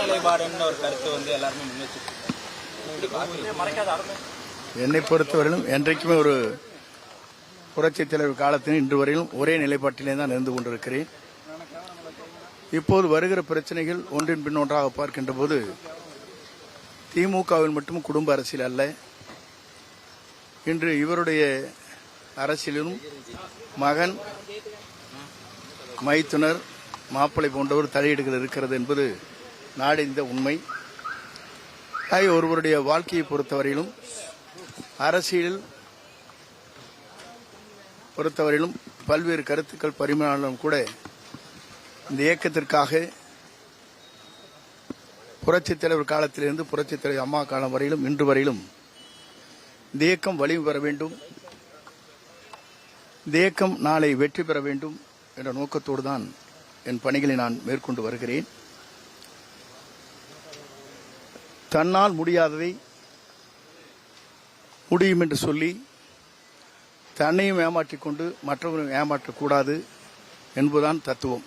நிலைப்பாடுன்னு ஒரு என்னை பொறுத்தவரையிலும் என்றைக்குமே ஒரு புரட்சித் தலைவர் காலத்தில் இன்று வரையிலும் ஒரே நிலைப்பாட்டிலே தான் இருந்து கொண்டிருக்கிறேன். இப்போது வருகிற பிரச்சனைகள் ஒன்றின் பின் ஒன்றாக பார்க்கின்ற போது திமுகவில் மட்டும் குடும்ப அரசியல் அல்ல. இன்று இவருடைய அரசியலிலும் மகன் மைத்துனர் மாப்பிள்ளை போன்றவர் தலையீடுகள் இருக்கிறது என்பது நாடிந்த உண்மை. ஆகிய ஒருவருடைய வாழ்க்கையை பொறுத்தவரையிலும் அரசியலில் பொறுத்தவரையிலும் பல்வேறு கருத்துக்கள் பரிமாணம் கூட இந்த இயக்கத்திற்காக புரட்சித் தலைவர் காலத்திலிருந்து புரட்சித் தலைவர் அம்மா காலம் வரையிலும் இன்று வரையிலும் இந்த இயக்கம் வலிவு பெற வேண்டும். இந்த இயக்கம் நாளை வெற்றி பெற வேண்டும் என்ற நோக்கத்தோடு தான் என் பணிகளை நான் மேற்கொண்டு வருகிறேன். தன்னால் முடியாததை முடியும் என்று சொல்லி தன்னையும் ஏமாற்றிக் கொண்டு மற்றவரும் ஏமாற்றக்கூடாது என்பதுதான் தத்துவம்.